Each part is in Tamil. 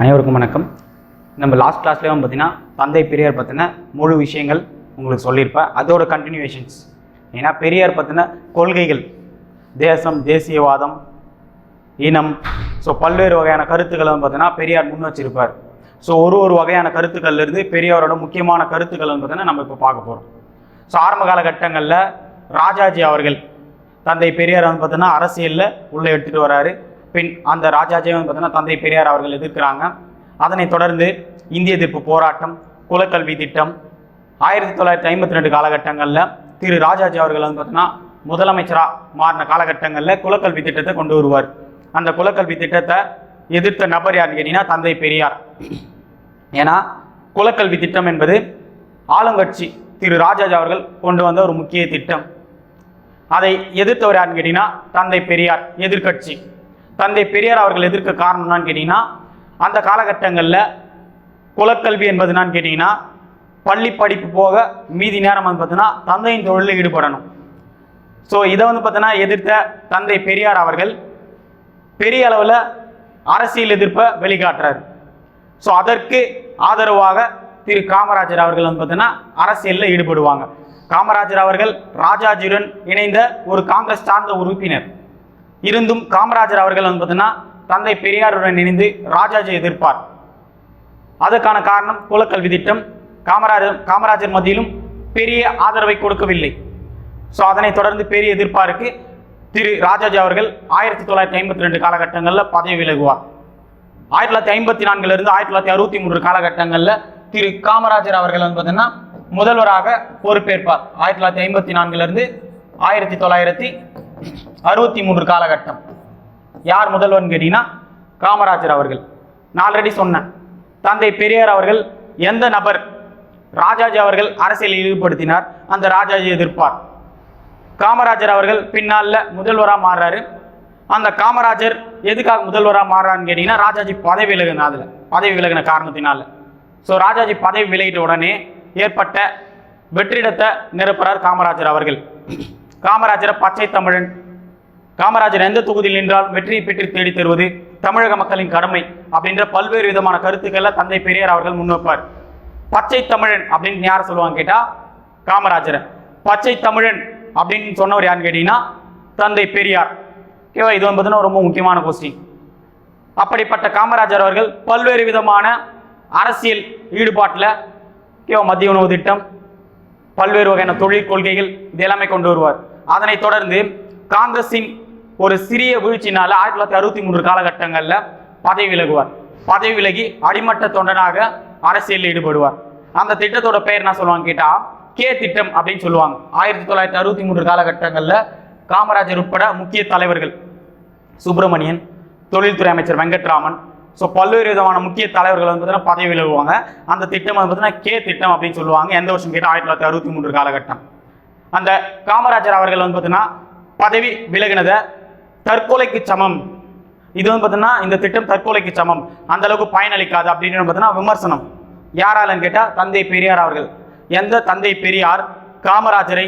அனைவருக்கும் வணக்கம். நம்ம லாஸ்ட் கிளாஸ்லேயும் பார்த்தீங்கன்னா தந்தை பெரியார் பற்றின முழு விஷயங்கள் உங்களுக்கு சொல்லியிருப்பேன். அதோட கண்டினியூவேஷன்ஸ் ஏன்னா பெரியார் பற்றின கொள்கைகள். தேசம் தேசியவாதம் இனம். ஸோ பல்வேறு வகையான கருத்துக்களை வந்து பார்த்தீங்கன்னா பெரியார் முன் வச்சிருப்பார். ஸோ ஒரு ஒரு வகையான கருத்துக்கள்லேருந்து பெரியாரோட முக்கியமான கருத்துக்கள் வந்து பார்த்தீங்கன்னா நம்ம இப்போ பார்க்க போகிறோம் ஸோ ஆரம்ப காலகட்டங்களில் ராஜாஜி அவர்கள் தந்தை பெரியார் வந்து பார்த்தீங்கன்னா அரசியலில் உள்ளே எடுத்துகிட்டு வராரு. பின் அந்த ராஜாஜியை வந்து பார்த்தீங்கன்னா தந்தை பெரியார் அவர்கள் எதிர்க்கிறாங்க. அதனைத் தொடர்ந்து இந்திய எதிர்ப்பு போராட்டம் குலக்கல்வி திட்டம் ஆயிரத்தி தொள்ளாயிரத்தி ஐம்பத்தி ரெண்டு காலகட்டங்களில் திரு ராஜாஜி அவர்கள் வந்து பார்த்தீங்கன்னா முதலமைச்சராக மாறின காலகட்டங்களில் குலக்கல்வி திட்டத்தை கொண்டு வருவார். அந்த குலக்கல்வி திட்டத்தை எதிர்த்த நபர் யாருன்னு கேட்டிங்கன்னா தந்தை பெரியார். ஏன்னா குலக்கல்வி திட்டம் என்பது ஆளுங்கட்சி திரு ராஜாஜி அவர்கள் கொண்டு வந்த ஒரு முக்கிய திட்டம். அதை எதிர்த்தவர் யாருன்னு கேட்டிங்கன்னா தந்தை பெரியார் எதிர்க்கட்சி. தந்தை பெரியார் அவர்கள் எதிர்க்க காரணம் என்னன்னு கேட்டிங்கன்னா அந்த காலகட்டங்களில் குலக்கல்வி என்பது என்னன்னு கேட்டிங்கன்னா பள்ளி படிப்பு போக மீதி நேரம் வந்து பார்த்தீங்கன்னா தந்தையின் தொழிலில் ஈடுபடணும். ஸோ இதை வந்து பார்த்தீங்கன்னா எதிர்த்த தந்தை பெரியார் அவர்கள் பெரிய அளவில் அரசியல் எதிர்ப்பை வெளிக்காட்டுறாரு. ஸோ அதற்கு ஆதரவாக திரு காமராஜர் அவர்கள் வந்து பார்த்தீங்கன்னா அரசியலில் ஈடுபடுவாங்க. காமராஜர் அவர்கள் ராஜாஜியுடன் இணைந்த ஒரு காங்கிரஸ் சார்ந்த உறுப்பினர். இருந்தும் காமராஜர் அவர்கள் வந்து பார்த்தீங்கன்னா தந்தை பெரியாருடன் இணைந்து ராஜாஜி எதிர்ப்பார். அதற்கான காரணம் குலக்கல்வி திட்டம். காமராஜர் காமராஜர் மத்தியிலும் பெரிய ஆதரவை கொடுக்கவில்லை. ஸோ அதனைத் தொடர்ந்து பெரிய எதிர்ப்பாருக்கு திரு ராஜாஜி அவர்கள் ஆயிரத்தி தொள்ளாயிரத்தி ஐம்பத்தி ரெண்டு காலகட்டங்களில் பதவி விலகுவார். ஆயிரத்தி தொள்ளாயிரத்தி ஐம்பத்தி நான்குலேருந்து ஆயிரத்தி தொள்ளாயிரத்தி அறுபத்தி மூன்று காலகட்டங்களில் திரு காமராஜர் அவர்கள் வந்து பார்த்தீங்கன்னா முதல்வராக பொறுப்பேற்பார். ஆயிரத்தி தொள்ளாயிரத்தி ஐம்பத்தி நான்குலேருந்து ஆயிரத்தி தொள்ளாயிரத்தி அறுபத்தி மூன்று காலகட்டம். யார் முதல்வர்னு கேட்டிங்கன்னா காமராஜர் அவர்கள். நான் ஆல்ரெடி சொன்னேன். தந்தை பெரியார் அவர்கள் எந்த நபர்? ராஜாஜி அவர்கள் அரசியலில் ஈடுபடுத்தினார் அந்த ராஜாஜி எதிர்ப்பார். காமராஜர் அவர்கள் பின்னால் முதல்வராக மாறுறாரு. அந்த காமராஜர் எதுக்காக முதல்வராக மாறுறான்னு கேட்டிங்கன்னா ராஜாஜி பதவி விலகின அதில் பதவி விலகின காரணத்தினால. ஸோ ராஜாஜி பதவி விலகிட்ட உடனே ஏற்பட்ட வெற்றிடத்தை நிரப்புறார் காமராஜர் அவர்கள். காமராஜரை பச்சை தமிழன் காமராஜர் எந்த தொகுதியில் நின்றால் வெற்றியை பெற்று தேடி தருவது தமிழக மக்களின் கடமை அப்படின்ற பல்வேறு விதமான கருத்துக்களை தந்தை பெரியார் அவர்கள் முன்வைப்பார். பச்சை தமிழன் அப்படின்னு யாரை சொல்லுவாங்க கேட்டா காமராஜரை. பச்சை தமிழன் அப்படின்னு சொன்னவர் யாருன்னு கேட்டீங்கன்னா தந்தை பெரியார். ஓகேவா? இது வந்து பார்த்தீங்கன்னா ரொம்ப முக்கியமான கொஸ்டின் அப்படிப்பட்ட காமராஜர் அவர்கள் பல்வேறு விதமான அரசியல் ஈடுபாட்டில் ஓகேவா மத்திய உணவு திட்டம் பல்வேறு வகையான தொழில் கொள்கைகள் இது எல்லாமே கொண்டு வருவார். அதனைத் தொடர்ந்து காங்கிரஸின் ஒரு சிறிய வீழ்ச்சினால ஆயிரத்தி தொள்ளாயிரத்தி அறுபத்தி மூன்று காலகட்டங்களில் பதவி விலகுவார். பதவி விலகி அடிமட்ட தொண்டனாக அரசியலில் ஈடுபடுவார். அந்த திட்டத்தோட பெயர் என்ன சொல்லுவாங்க கேட்டால் கே திட்டம் அப்படின்னு சொல்லுவாங்க. ஆயிரத்தி தொள்ளாயிரத்தி அறுபத்தி மூன்று காலகட்டங்களில் காமராஜர் உட்பட முக்கிய தலைவர்கள் சுப்பிரமணியன் தொழில்துறை அமைச்சர் வெங்கட்ராமன். ஸோ பல்வேறு விதமான முக்கிய தலைவர்கள் வந்து பார்த்தீங்கன்னா பதவி விலகுவாங்க. அந்த திட்டம் வந்து பார்த்தீங்கன்னா கே திட்டம் அப்படின்னு சொல்லுவாங்க. எந்த வருஷம் கேட்டால் ஆயிரத்தி தொள்ளாயிரத்தி அறுபத்தி மூன்று காலகட்டம். அந்த காமராஜர் அவர்கள் வந்து பார்த்தீங்கன்னா பதவி விலகினதை தற்கொலைக்கு சமம். இது வந்து பார்த்தீங்கன்னா இந்த திட்டம் தற்கொலைக்கு சமம். அந்த அளவுக்கு பயனளிக்காது அப்படின்னு பார்த்தீங்கன்னா விமர்சனம். யாராலன்னு கேட்டால் தந்தை பெரியார் அவர்கள். எந்த தந்தை பெரியார் காமராஜரை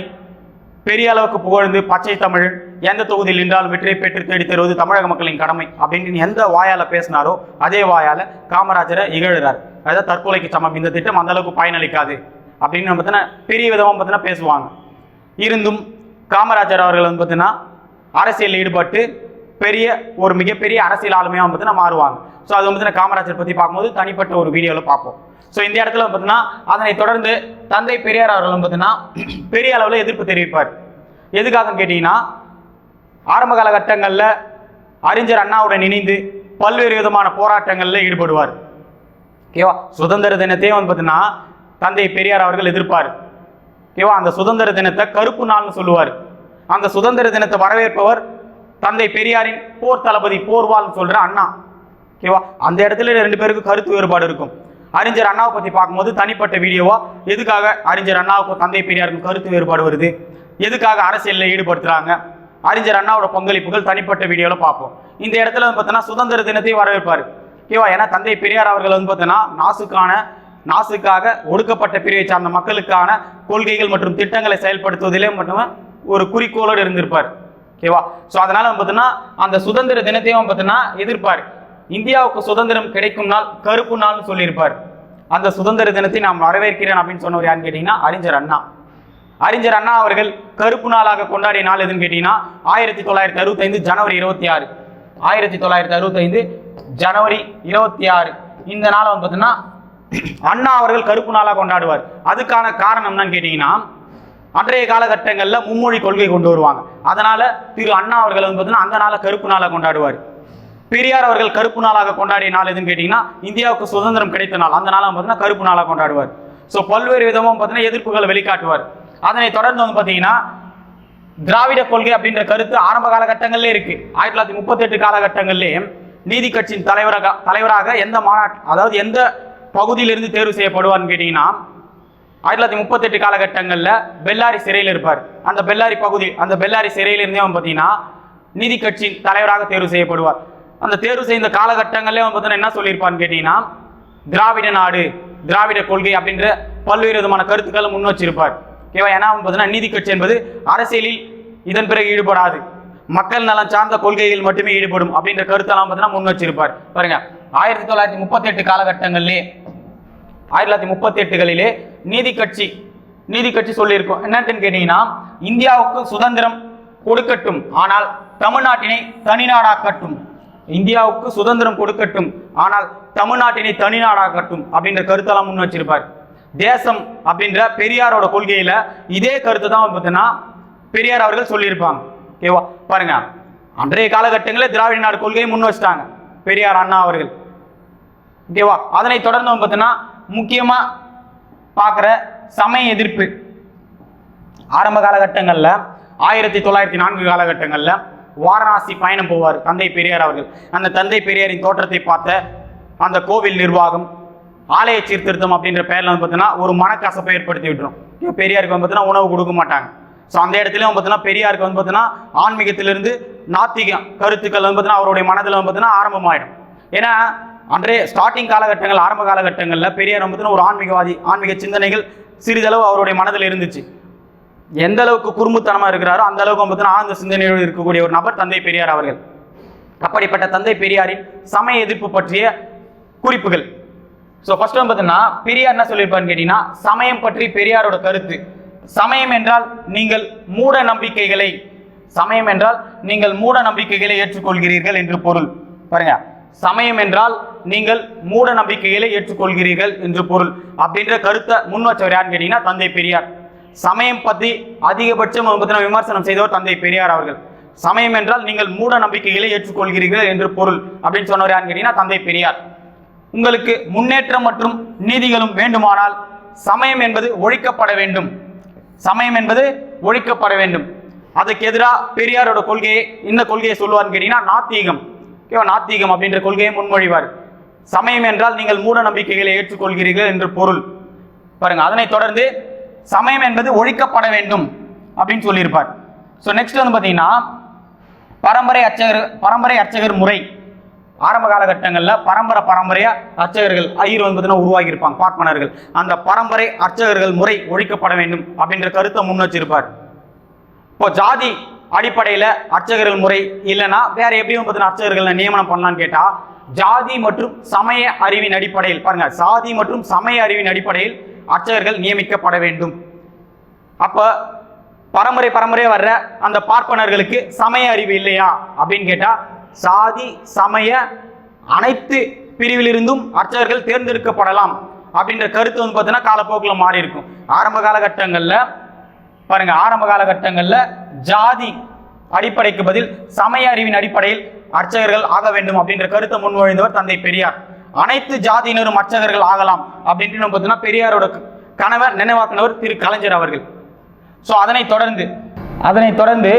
பெரிய அளவுக்கு புகழ்ந்து பச்சை தமிழ் எந்த தொகுதியில் நின்றாலும் வெற்றியை பெற்று தேடி தருவது தமிழக மக்களின் கடமை அப்படின்னு எந்த வாயால் பேசினாரோ அதே வாயால் காமராஜரை இகழுறார். அதாவது தற்கொலைக்கு சமம். இந்த திட்டம் அந்த அளவுக்கு பயனளிக்காது அப்படின்னு பார்த்தீங்கன்னா பெரிய விதமாக பார்த்தீங்கன்னா பேசுவாங்க. இருந்தும் காமராஜர் அவர்கள் வந்து பார்த்தீங்கன்னா அரசியலில் ஈடுபட்டு பெரிய ஒரு மிகப்பெரிய அரசியல் ஆளுமையாக வந்து பார்த்தீங்கன்னா மாறுவாங்க ஸோ அது வந்து காமராஜர் பற்றி பார்க்கும்போது தனிப்பட்ட ஒரு வீடியோவில் பார்ப்போம். ஸோ இந்த இடத்துல பார்த்தீங்கன்னா அதனை தொடர்ந்து தந்தை பெரியார் அவர்களும் பார்த்தீங்கன்னா பெரிய அளவில் எதிர்ப்பு தெரிவிப்பார். எதுக்காக கேட்டிங்கன்னா ஆரம்ப காலகட்டங்களில் அறிஞர் அண்ணாவுடன் இணைந்து பல்வேறு விதமான போராட்டங்களில் ஈடுபடுவார். ஓகேவா? சுதந்திர தினத்தையும் வந்து பார்த்தீங்கன்னா தந்தை பெரியார் அவர்கள் எதிர்ப்பார். ஓகேவா? அந்த சுதந்திர தினத்தை கருப்பு நாள்னு சொல்லுவார். அந்த சுதந்திர தினத்தை வரவேற்பவர் தந்தை பெரியாரின் போர் தளபதி போர்வால்னு சொல்ற அண்ணா. ஓகேவா? அந்த இடத்துல ரெண்டு பேருக்கு கருத்து வேறுபாடு இருக்கும். அறிஞர் அண்ணாவை பற்றி பார்க்கும்போது தனிப்பட்ட வீடியோவா? எதுக்காக அறிஞர் அண்ணாவுக்கும் தந்தை பெரியாருக்கும் கருத்து வேறுபாடு வருது? எதுக்காக அரசியலில் ஈடுபடுத்துறாங்க? அறிஞர் அண்ணாவோட பங்களிப்புகள் தனிப்பட்ட வீடியோவில் பார்ப்போம். இந்த இடத்துல வந்து பார்த்தோன்னா சுதந்திர தினத்தை வரவேற்பார். ஓகேவா? ஏன்னா தந்தை பெரியார் அவர்கள் வந்து பார்த்தோன்னா நாசுக்கான நாசுக்காக ஒடுக்கப்பட்ட பிரிவை சார்ந்த மக்களுக்கான கொள்கைகள் மற்றும் திட்டங்களை செயல்படுத்துவதிலே மட்டுமே ஒரு குறிக்கோளோடு இருந்திருப்பார். ஓகேவா? ஸோ அதனால வந்து பார்த்தீங்கன்னா அந்த சுதந்திர தினத்தையும் பார்த்தீங்கன்னா எதிர்ப்பார். இந்தியாவுக்கு சுதந்திரம் கிடைக்கும் நாள் கருப்பு நாள்னு சொல்லியிருப்பார். அந்த சுதந்திர தினத்தை நான் வரவேற்கிறேன் அப்படின்னு சொன்னவர் யாருன்னு கேட்டீங்கன்னா அறிஞர் அண்ணா. அறிஞர் அண்ணா அவர்கள் கருப்பு நாளாக கொண்டாடிய நாள் எதுன்னு கேட்டீங்கன்னா ஆயிரத்தி தொள்ளாயிரத்தி அறுபத்தைந்து ஜனவரி இருபத்தி ஆறு. ஆயிரத்தி தொள்ளாயிரத்தி அறுபத்தைந்து ஜனவரி இருபத்தி ஆறு. இந்த நாளை வந்து பார்த்தீங்கன்னா அண்ணா அவர்கள் கருப்பு நாளாக கொண்டாடுவார். அதுக்கான காரணம் என்னன்னு கேட்டீங்கன்னா அன்றைய காலகட்டங்களில் மும்மொழி கொள்கை கொண்டு வருவாங்க. அதனால் திரு அண்ணா அவர்கள் வந்து பார்த்தீங்கன்னா அந்த நாளை கருப்பு நாளாக கொண்டாடுவார். பெரியார் அவர்கள் கருப்பு நாளாக கொண்டாடிய நாள் எதுன்னு கேட்டிங்கன்னா இந்தியாவுக்கு சுதந்திரம் கிடைத்த நாள். அந்த நாளாக பார்த்தீங்கன்னா கருப்பு நாளாக கொண்டாடுவார். ஸோ பல்வேறு விதமும் பார்த்தீங்கன்னா எதிர்ப்புகளை வெளிக்காட்டுவார். அதனை தொடர்ந்து வந்து பார்த்தீங்கன்னா திராவிட கொள்கை அப்படின்ற கருத்து ஆரம்ப காலகட்டங்கள்லேயே இருக்கு. ஆயிரத்தி தொள்ளாயிரத்தி முப்பத்தெட்டு காலகட்டங்கள்லேயும் நீதி கட்சியின் தலைவராக தலைவராக எந்த மாநாட்டு அதாவது எந்த பகுதியிலிருந்து தேர்வு செய்யப்படுவார்னு கேட்டிங்கன்னா ஆயிரத்தி தொள்ளாயிரத்தி முப்பத்தெட்டு காலகட்டங்களில் பெல்லாரி சிறையில் இருப்பார். அந்த பெல்லாரி பகுதி அந்த பெல்லாரி சிறையில் இருந்தே அவன் பார்த்தீங்கன்னா நீதி கட்சியின் தலைவராக தேர்வு செய்யப்படுவார். அந்த தேர்வு செய்த காலகட்டங்களிலே அவன் பார்த்தீங்கன்னா என்ன சொல்லியிருப்பான்னு கேட்டீங்கன்னா திராவிட நாடு திராவிட கொள்கை அப்படின்ற பல்வேறு விதமான கருத்துக்களை முன் வச்சிருப்பார். ஓகேவா ஏன்னா அவன் பார்த்தீங்கன்னா நீதி கட்சி என்பது அரசியலில் இதன் பிறகு ஈடுபடாது. மக்கள் நலன் சார்ந்த கொள்கைகள் மட்டுமே ஈடுபடும் அப்படின்ற கருத்தெல்லாம் பார்த்தீங்கன்னா முன் வச்சிருப்பார். பாருங்க ஆயிரத்தி தொள்ளாயிரத்தி முப்பத்தெட்டு காலகட்டங்களிலே ஆயிரத்தி தொள்ளாயிரத்தி முப்பத்தி எட்டுகளிலே நீதி கட்சி நீதி கட்சி சொல்லியிருக்கோம். என்னன்னு கேட்டீங்கன்னா இந்தியாவுக்கு சுதந்திரம் கொடுக்கட்டும் ஆனால் தமிழ்நாட்டினை தனிநாடாக்கட்டும் இந்தியாவுக்கு சுதந்திரம் கொடுக்கட்டும் ஆனால் தமிழ்நாட்டினை தனிநாடாக்கட்டும் அப்படின்ற கருத்தெல்லாம் முன் வச்சிருப்பார். தேசம் அப்படின்ற பெரியாரோட கொள்கையில இதே கருத்து தான் பார்த்தீங்கன்னா பெரியார் அவர்கள் சொல்லியிருப்பாங்க. ஓகேவா பாருங்க. அன்றைய காலகட்டங்களில் திராவிட நாடு கொள்கையை முன் வச்சிட்டாங்க. பெரியார் அண்ணா அவர்கள். ஓகேவா அதனை தொடர்ந்து பார்த்தீங்கன்னா முக்கியமாக பார்க்குற சமய எதிர்ப்பு. ஆரம்ப காலகட்டங்களில் ஆயிரத்தி தொள்ளாயிரத்தி நான்கு காலகட்டங்களில் வாரணாசி பயணம் போவார் தந்தை பெரியார் அவர்கள். அந்த தந்தை பெரியாரின் தோற்றத்தை பார்த்த அந்த கோவில் நிர்வாகம் ஆலய சீர்திருத்தம் அப்படின்ற பெயரில் வந்து பார்த்தீங்கன்னா ஒரு மனக்கசப்பை ஏற்படுத்தி விட்டுரும். பெரியாருக்கு வந்து பார்த்தீங்கன்னா உணவு கொடுக்க மாட்டாங்க. ஸோ அந்த இடத்துல வந்து பார்த்தீங்கன்னா பெரியாருக்கு வந்து பார்த்தீங்கன்னா ஆன்மீகத்திலிருந்து நாத்திகம் கருத்துக்கள் வந்து பார்த்தீங்கன்னா அவருடைய மனதில் வந்து பார்த்தீங்கன்னா ஆரம்பமாயிடும். ஏன்னா அன்றைய ஸ்டார்டிங் காலகட்டங்கள் ஆரம்ப காலகட்டங்களில் பெரியார் வந்து ஒரு ஆன்மீகவாதி ஆன்மீக சிந்தனைகள் சிறிதளவு அவருடைய மனதில் இருந்துச்சு. எந்த அளவுக்கு குறும்புத்தனமாக இருக்கிறாரோ அந்த அளவுக்கு வந்து பார்த்தீங்கன்னா ஆழ்ந்த சிந்தனையோடு இருக்கக்கூடிய ஒரு நபர் தந்தை பெரியார் அவர்கள். அப்படிப்பட்ட தந்தை பெரியாரின் சமய எதிர்ப்பு பற்றிய குறிப்புகள். ஸோ ஃபர்ஸ்ட் வந்து பார்த்தீங்கன்னா பெரியார் என்ன சொல்லியிருப்பாருன்னு கேட்டீங்கன்னா சமயம் பற்றி பெரியாரோட கருத்து. சமயம் என்றால் நீங்கள் மூட நம்பிக்கைகளை சமயம் என்றால் நீங்கள் மூட நம்பிக்கைகளை ஏற்றுக்கொள்கிறீர்கள் என்று பொருள். பாருங்க. சமயம் என்றால் நீங்கள் மூட நம்பிக்கைகளை ஏற்றுக்கொள்கிறீர்கள் என்று பொருள். அப்படின்ற கருத்தை முன் வச்சவர் யாருன்னு கேட்டீங்கன்னா தந்தை பெரியார். சமயம் பற்றி அதிகபட்சம் வந்து விமர்சனம் செய்தவர் தந்தை பெரியார் அவர்கள். சமயம் என்றால் நீங்கள் மூட நம்பிக்கைகளை ஏற்றுக்கொள்கிறீர்கள் என்று பொருள். அப்படின்னு சொன்னவர் யாருன்னு கேட்டீங்கன்னா தந்தை பெரியார். உங்களுக்கு முன்னேற்றம் மற்றும் நீதிகளும் வேண்டுமானால் சமயம் என்பது ஒழிக்கப்பட வேண்டும். சமயம் என்பது ஒழிக்கப்பட வேண்டும். அதுக்கு எதிராக பெரியாரோட கொள்கையை இந்த கொள்கையை சொல்லுவார்னு கேட்டீங்கன்னா நாத்திகம். ஓகேவா நாத்திகம் அப்படின்ற கொள்கையை முன்மொழிவார். சமயம் என்றால் நீங்கள் மூட நம்பிக்கைகளை ஏற்றுக்கொள்கிறீர்கள் என்று பொருள். பாருங்க அதனைத் தொடர்ந்து சமயம் என்பது ஒழிக்கப்பட வேண்டும் அப்படின்னு சொல்லியிருப்பார். ஸோ நெக்ஸ்ட் வந்து பார்த்தீங்கன்னா பரம்பரை அர்ச்சகர் பரம்பரை அர்ச்சகர் முறை. ஆரம்ப காலகட்டங்களில் பரம்பரை பரம்பரையா அர்ச்சகர்கள் ஐயர் வந்து பார்த்தீங்கன்னா உருவாகியிருப்பாங்க பார்ப்பனர்கள். அந்த பரம்பரை அர்ச்சகர்கள் முறை ஒழிக்கப்பட வேண்டும் அப்படின்ற கருத்தை முன் வச்சிருப்பார். இப்போ ஜாதி அடிப்படையில் அர்ச்சகர்கள் முறை இல்லைன்னா வேற எப்படியும் பார்த்தீங்கன்னா அர்ச்சகர்களை நியமனம் பண்ணலான்னு கேட்டால் ஜாதி மற்றும் சமய அறிவின் அடிப்படையில் பாருங்க சாதி மற்றும் சமய அறிவின் அடிப்படையில் அர்ச்சகர்கள் நியமிக்கப்பட வேண்டும். அப்ப பரம்பரை பரம்பரையா வர்ற அந்த பார்ப்பனர்களுக்கு சமய அறிவு இல்லையா அப்படின்னு கேட்டால் சாதி சமய அனைத்து பிரிவிலிருந்தும் அர்ச்சகர்கள் தேர்ந்தெடுக்கப்படலாம் அப்படின்ற கருத்து வந்து பார்த்தீங்கன்னா காலப்போக்கில் மாறி இருக்கும் ஆரம்ப காலகட்டங்களில் பாருங்க ஆரம்ப காலகட்டங்களில் ஜாதி அடிப்படைக்கு பதில் சமய அறிவின் அடிப்படையில் அர்ச்சகர்கள் ஆக வேண்டும் அப்படின்ற கருத்தை முன்மொழிந்தவர் தந்தை பெரியார். அனைத்து ஜாதியினரும் அர்ச்சகர்கள் ஆகலாம் அப்படின்ட்டு நம்ம பெரியாரோட கணவர் நினைவாக்கினவர் திரு கலைஞர் அவர்கள். ஸோ அதனை தொடர்ந்து அதனை தொடர்ந்து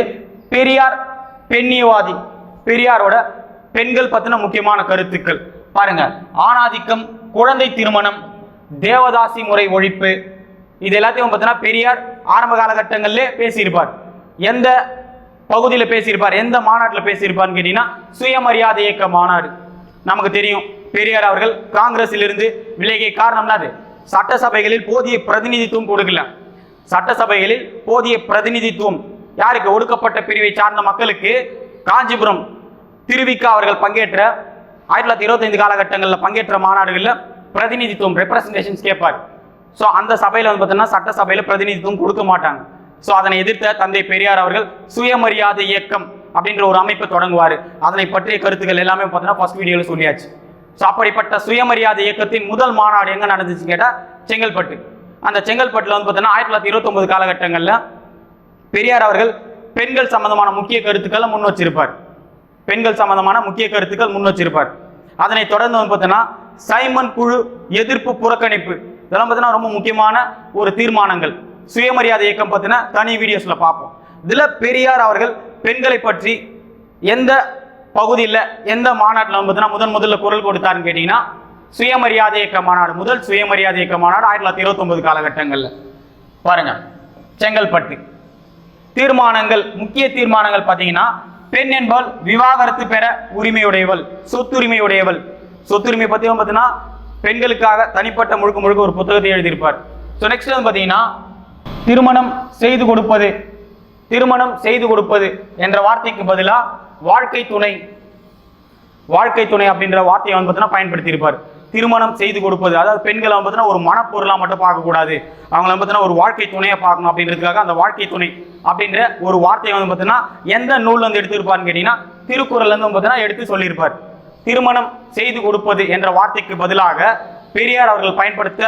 பெரியார் பெண்ணியவாதி பெரியாரோட பெண்கள் பற்றின முக்கியமான கருத்துக்கள். பாருங்க ஆணாதிக்கம் குழந்தை திருமணம் தேவதாசி முறை ஒழிப்பு இது எல்லாத்தையும் பார்த்தீங்கன்னா பெரியார் ஆரம்ப காலகட்டங்களிலே பேசியிருப்பார். எந்த பகுதியில் பேசியிருப்பார் எந்த மாநாட்டில் பேசியிருப்பார்னு கேட்டீங்கன்னா சுயமரியாதை இயக்க மாநாடு. நமக்கு தெரியும் பெரியார் அவர்கள் காங்கிரஸில் இருந்து விலகிய காரணம்னா அது சட்டசபைகளில் போதிய பிரதிநிதித்துவம் கொடுக்கல. சட்டசபைகளில் போதிய பிரதிநிதித்துவம் யாருக்கு? ஒடுக்கப்பட்ட பிரிவை சார்ந்த மக்களுக்கு காஞ்சிபுரம் திருவிக்கா அவர்கள் பங்கேற்ற ஆயிரத்தி தொள்ளாயிரத்தி இருபத்தைந்து காலகட்டங்களில் பங்கேற்ற மாநாடுகளில் பிரதிநிதித்துவம் ரெப்ரசன்டேஷன்ஸ் கேட்பார். ஸோ அந்த சபையில் வந்து பார்த்தீங்கன்னா சட்டசபையில் பிரதிநிதித்துவம் கொடுக்க மாட்டாங்க. ஸோ அதனை எதிர்த்த தந்தை பெரியார் அவர்கள் சுயமரியாதை இயக்கம் அப்படின்ற ஒரு அமைப்பை தொடங்குவார். அதனை பற்றிய கருத்துக்கள் எல்லாமே பார்த்தீங்கன்னா ஃபர்ஸ்ட் வீடியோவில் சொல்லியாச்சு. ஸோ அப்படிப்பட்ட சுயமரியாதை இயக்கத்தின் முதல் மாநாடு எங்கே நடந்துச்சுன்னு கேட்டால் செங்கல்பட்டு. அந்த செங்கல்பட்டில் வந்து பார்த்தீங்கன்னா ஆயிரத்தி தொள்ளாயிரத்தி இருபத்தொன்பது காலகட்டங்களில் பெரியார் அவர்கள் பெண்கள் சம்பந்தமான முக்கிய கருத்துக்களை முன் வச்சிருப்பார். பெண்கள் சம்பந்தமான முக்கிய கருத்துக்கள் முன் வச்சிருப்பார். அதனை தொடர்ந்து வந்து பார்த்தீங்கன்னா சைமன் குழு எதிர்ப்பு புறக்கணிப்பு. இதெல்லாம் பார்த்தீங்கன்னா ரொம்ப முக்கியமான ஒரு தீர்மானங்கள். சுயமரியாதை இயக்கம் பார்த்தீங்கன்னா தனி வீடியோஸில் பார்ப்போம். இதில் பெரியார் அவர்கள் பெண்களை பற்றி எந்த பகுதியில் எந்த மாநாட்டில் வந்து பார்த்தீங்கன்னா முதன் முதல்ல குரல் கொடுத்தாருன்னு கேட்டிங்கன்னா சுயமரியாதை இயக்க மாநாடு முதல் சுயமரியாதை இயக்க மாநாடு ஆயிரத்தி தொள்ளாயிரத்தி இருபத்தொன்பது காலகட்டங்களில். பாருங்க செங்கல்பட்டு. தீர்மானங்கள் முக்கிய தீர்மானங்கள் பார்த்தீங்கன்னா பெண் என்பவள் விவாகரத்து பெற உரிமையுடையவள் சொத்துரிமையுடையவள். சொத்துரிமை பற்றி பார்த்தீங்கன்னா பெண்களுக்காக தனிப்பட்ட முழுக்க முழுக்க ஒரு புத்தகத்தை எழுதியிருப்பார். ஸோ நெக்ஸ்ட் வந்து பார்த்தீங்கன்னா திருமணம் செய்து கொடுப்பது திருமணம் செய்து கொடுப்பது என்ற வார்த்தைக்கு பதிலாக வாழ்க்கை துணை. வாழ்க்கை துணை அப்படின்ற வார்த்தையை வந்து பார்த்தீங்கன்னா பயன்படுத்தியிருப்பார். திருமணம் செய்து கொடுப்பது அதாவது பெண்களை வந்து பார்த்தீங்கன்னா ஒரு மனப்பொருளாக மட்டும் பார்க்கக்கூடாது. அவங்கள பார்த்தீங்கன்னா ஒரு வாழ்க்கை துணையை பார்க்கணும் அப்படின்றதுக்காக அந்த வாழ்க்கை துணை அப்படின்ற ஒரு வார்த்தையை வந்து பார்த்தீங்கன்னா எந்த நூல்ல இருந்து எடுத்திருப்பாருன்னு திருக்குறள்லேருந்து திருக்குறள்ல பார்த்தீங்கன்னா எடுத்து சொல்லியிருப்பார். திருமணம் செய்து கொடுப்பது என்ற வார்த்தைக்கு பதிலாக பெரியார் அவர்கள் பயன்படுத்த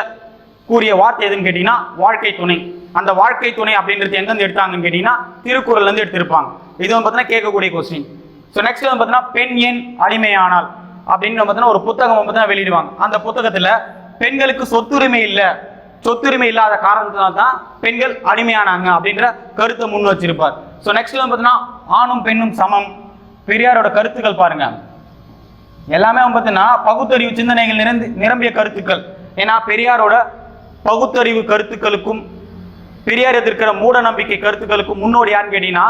கூறிய வார்த்தை எதுன்னு கேட்டிங்கன்னா வாழ்க்கை துணை. அந்த வாழ்க்கை துணை அப்படின்றது எங்கேருந்து எடுத்தாங்கன்னு கேட்டீங்கன்னா திருக்குறள்லேருந்து எடுத்திருப்பாங்க. இது வந்து பார்த்தீங்கன்னா கேட்கக்கூடிய கொஸ்டின் ஸோ நெக்ஸ்ட் வந்து பார்த்தீங்கன்னா பெண் ஏன் அடிமையானால் அப்படின்னு பார்த்தீங்கன்னா ஒரு புத்தகம் வந்து பார்த்தீங்கன்னா வெளியிடுவாங்க. அந்த புத்தகத்தில் பெண்களுக்கு சொத்துரிமை இல்லை. சொத்துரிமை இல்லாத காரணத்தினால தான் பெண்கள் அடிமையானாங்க அப்படின்ற கருத்தை முன் வச்சிருப்பார். ஸோ நெக்ஸ்ட் வந்து பார்த்தீங்கன்னா ஆணும் பெண்ணும் சமம். பெரியாரோட கருத்துக்கள் பாருங்க. எல்லாமே பார்த்தீங்கன்னா பகுத்தறிவு சிந்தனைகள் நிறைந்து நிரம்பிய கருத்துக்கள். ஏன்னா பெரியாரோட பகுத்தறிவு கருத்துக்களுக்கும் பெரியார் எதிர்க்கிற மூட நம்பிக்கை கருத்துக்களுக்கு முன்னோடி யாருன்னு கேட்டீங்கன்னா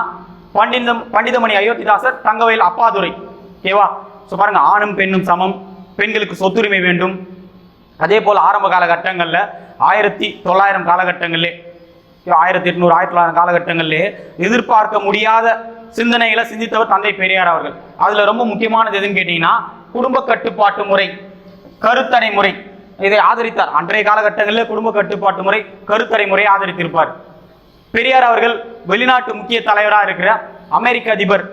பண்டிதம் பண்டிதமணி அயோத்திதாசர் தங்கவேல் அப்பாதுரை. ஓகேவா ஸோ பாருங்க ஆணும் பெண்ணும் சமம் பெண்களுக்கு சொத்துரிமை வேண்டும். அதே போல் ஆரம்ப காலகட்டங்களில் ஆயிரத்தி தொள்ளாயிரம் காலகட்டங்களிலே ஆயிரத்தி எட்நூறு ஆயிரத்தி தொள்ளாயிரம் காலகட்டங்களிலே எதிர்பார்க்க முடியாத சிந்தனைகளை சிந்தித்தவர் தந்தை பெரியார் அவர்கள். அதில் ரொம்ப முக்கியமானது எதுன்னு கேட்டிங்கன்னா குடும்ப கட்டுப்பாட்டு முறை கருத்தடை முறை. இதை ஆதரித்தார். அன்றைய காலகட்டங்களில் குடும்ப கட்டுப்பாட்டு முறை கருத்தடை முறையை ஆதரித்திருப்பார். பெரியார் அவர்கள் வெளிநாட்டு முக்கிய தலைவராக இருக்கிற அமெரிக்க அதிபர்.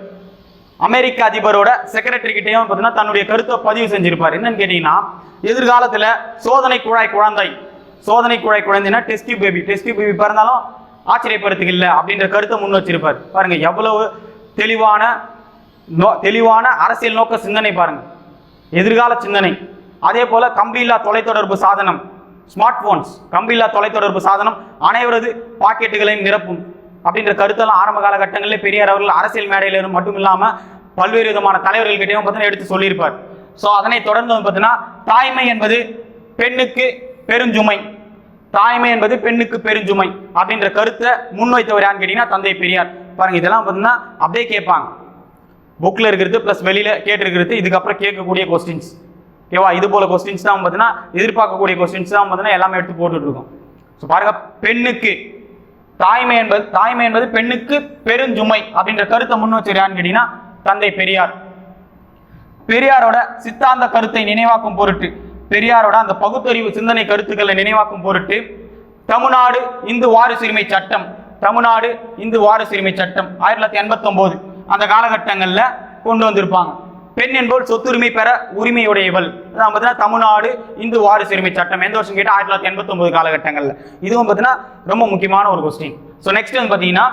அமெரிக்க அதிபரோட செக்ரட்டரி கிட்டையும் பார்த்தீங்கன்னா தன்னுடைய கருத்தை பதிவு செஞ்சிருப்பார். என்னன்னு கேட்டீங்கன்னா எதிர்காலத்தில் சோதனை குழாய் குழந்தை சோதனை குழாய் குழந்தைன்னா டெஸ்டி பேபி டெஸ்டி பேபி பிறந்தாலும் ஆச்சரியப்படுறதுக்கு இல்லை அப்படின்ற கருத்தை முன் வச்சிருப்பார். பாருங்க எவ்வளவு தெளிவான நோ தெளிவான அரசியல் நோக்க சிந்தனை பாருங்க. எதிர்கால சிந்தனை. அதே போல கம்பியில்லா தொலைத்தொடர்பு சாதனம் ஸ்மார்ட் போன்ஸ் கம்பியில்லா தொலைத்தொடர்பு சாதனம் அனைவரது பாக்கெட்டுகளையும் நிரப்பும். அப்படின்ற கருத்தெல்லாம் ஆரம்ப காலகட்டங்களில் பெரியார் அவர்கள் அரசியல் மேடையில மட்டும் இல்லாமல் பல்வேறு விதமான தலைவர்கள்கிட்டையும் பார்த்தீங்கன்னா எடுத்து சொல்லியிருப்பார். ஸோ அதனை தொடர்ந்து வந்து பார்த்தீங்கன்னா தாய்மை என்பது பெண்ணுக்கு பெருஞ்சுமை. தாய்மை என்பது பெண்ணுக்கு பெருஞ்சுமை அப்படின்ற கருத்தை முன்வைத்தவர் யாருன்னு கேட்டீங்கன்னா தந்தை பெரியார். பாருங்கள் இதெல்லாம் பார்த்தீங்கன்னா அப்படியே கேட்பாங்க. புக்கில் இருக்கிறது ப்ளஸ் வெளியில் கேட்டிருக்கிறது இதுக்கப்புறம் கேட்கக்கூடிய கொஸ்டின்ஸ் ஓகேவா இது போல கொஸ்டின்ஸ் தான் பார்த்தீங்கன்னா எதிர்பார்க்கக்கூடிய கொஸ்டின்ஸ் தான் பார்த்தீங்கன்னா எல்லாமே எடுத்து போட்டுட்டு இருக்கோம் ஸோ பாருங்க பெண்ணுக்கு தாய்மை என்பது தாய்மை என்பது பெண்ணுக்கு பெருஞ்சுமை அப்படின்ற கருத்தை முன் வச்சிருக்கான்னு கேட்டீங்கன்னா தந்தை பெரியார். பெரியாரோட சித்தாந்த கருத்தை நினைவாக்கும் பொருட்டு பெரியாரோட அந்த பகுத்தறிவு சிந்தனை கருத்துக்களை நினைவாக்கும் பொருட்டு தமிழ்நாடு இந்து வாரிசுரிமை சட்டம் தமிழ்நாடு இந்து வாரிசுரிமை சட்டம் ஆயிரத்தி தொள்ளாயிரத்தி எண்பத்தொம்போது அந்த காலகட்டங்களில் கொண்டு வந்திருப்பாங்க. பெண் என்பவள் சொத்துரிமை பெற உரிமையுடையவள். அதான் பார்த்தீங்கன்னா தமிழ்நாடு இந்து வாரிசுரிமை சட்டம். எந்த வருஷம் கேட்டால் ஆயிரத்தி தொள்ளாயிரத்தி எண்பத்தொம்போது காலகட்டங்களில். இதுவும் பார்த்தீங்கன்னா ரொம்ப முக்கியமான ஒரு கொஸ்டின் ஸோ நெக்ஸ்ட் வந்து பார்த்தீங்கன்னா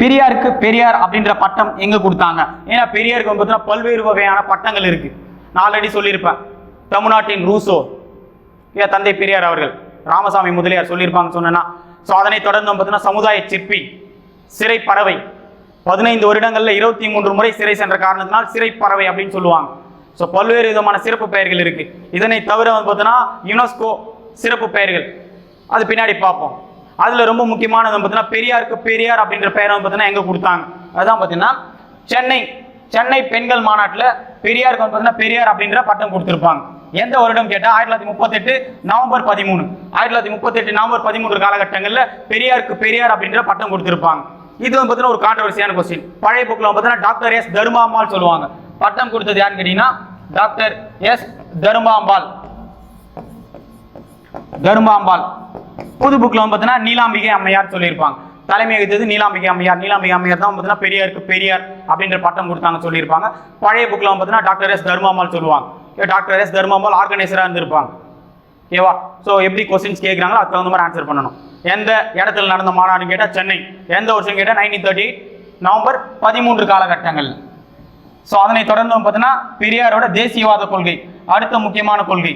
பெரியாருக்கு பெரியார் அப்படின்ற பட்டம் எங்கே கொடுத்தாங்க? ஏன்னா பெரியாருக்கு வந்து பார்த்தீங்கன்னா பல்வேறு வகையான பட்டங்கள் இருக்குது நான் ஆல்ரெடி சொல்லியிருப்பேன். தமிழ்நாட்டின் ரூசோ என் தந்தை பெரியார் அவர்கள் ராமசாமி முதலியார் சொல்லியிருப்பாங்க சொன்னா ஸோ அதனை தொடர்ந்து பார்த்தீங்கன்னா சமுதாய சிற்பி சிறை பறவை பதினைந்து வருடங்களில் இருபத்தி மூன்று முறை சிறை சென்ற காரணத்தினால் சிறை பறவை அப்படின்னு சொல்லுவாங்க. ஸோ பல்வேறு விதமான சிறப்பு பெயர்கள் இருக்கு. இதனை தவிர வந்து பார்த்தீங்கன்னா யுனெஸ்கோ சிறப்பு பெயர்கள். அது பின்னாடி பார்ப்போம். அதில் ரொம்ப முக்கியமானது பார்த்தீங்கன்னா பெரியாருக்கு பெரியார் அப்படின்ற பெயரை வந்து பார்த்தீங்கன்னா எங்கே கொடுத்தாங்க? அதுதான் பார்த்தீங்கன்னா சென்னை சென்னை பெண்கள் மாநாட்டில் பெரியாருக்கு வந்து பார்த்தீங்கன்னா பெரியார் அப்படின்ற பட்டம் கொடுத்துருப்பாங்க. எந்த வருடம் கேட்டால் ஆயிரத்தி தொள்ளாயிரத்தி முப்பத்தெட்டு நவம்பர் பதிமூணு. ஆயிரத்தி தொள்ளாயிரத்தி முப்பத்தெட்டு நவம்பர் பதிமூன்று காலகட்டங்களில் பெரியாருக்கு பெரியார் அப்படின்ற பட்டம் கொடுத்துருப்பாங்க. இது வந்து பார்த்தீங்கன்னா ஒரு கான்ட்ரவர்சியான கொஸ்டின் பழைய புக்கில் பார்த்தீங்கன்னா டாக்டர் எஸ் தர்மாமால் சொல்லுவாங்க. பட்டம் கொடுத்தது யாருன்னு கேட்டீங்கன்னா டாக்டர் எஸ் தர்மாம்பாள். தர்மாம்பாள். புது புக்கில் வந்து பார்த்தீங்கன்னா நீலாம்பிகை அம்மையார் சொல்லியிருப்பாங்க. தலைமை வகித்தது நீலாம்பிகை அம்மையார். நீலாம்பிகை அம்மையார் தான் பார்த்தீங்கன்னா பெரியாருக்கு பெரியார் அப்படின்ற பட்டம் கொடுத்தாங்க சொல்லியிருப்பாங்க. பழைய புக்கில் வந்து பார்த்தீங்கன்னா டாக்டர் எஸ் தர்மாம்பாள் சொல்லுவாங்க. டாக்டர் எஸ் தர்மாம்பாள் ஆர்கனைசராக இருந்திருப்பாங்க. ஓகேவா ஸோ எப்படி கொஸ்டின்ஸ் கேட்குறாங்களோ அதுக்கு தகுந்த மாதிரி ஆன்சர் பண்ணணும். எந்த இடத்துல நடந்த மாநாடுன்னு கேட்டால் சென்னை. எந்த வருஷம் கேட்டால் நைன்டீன் தேர்ட்டி நவம்பர் பதிமூன்று காலகட்டங்கள். ஸோ அதனை தொடர்ந்து பார்த்தீங்கன்னா பெரியாரோட தேசியவாத கொள்கை அடுத்த முக்கியமான கொள்கை.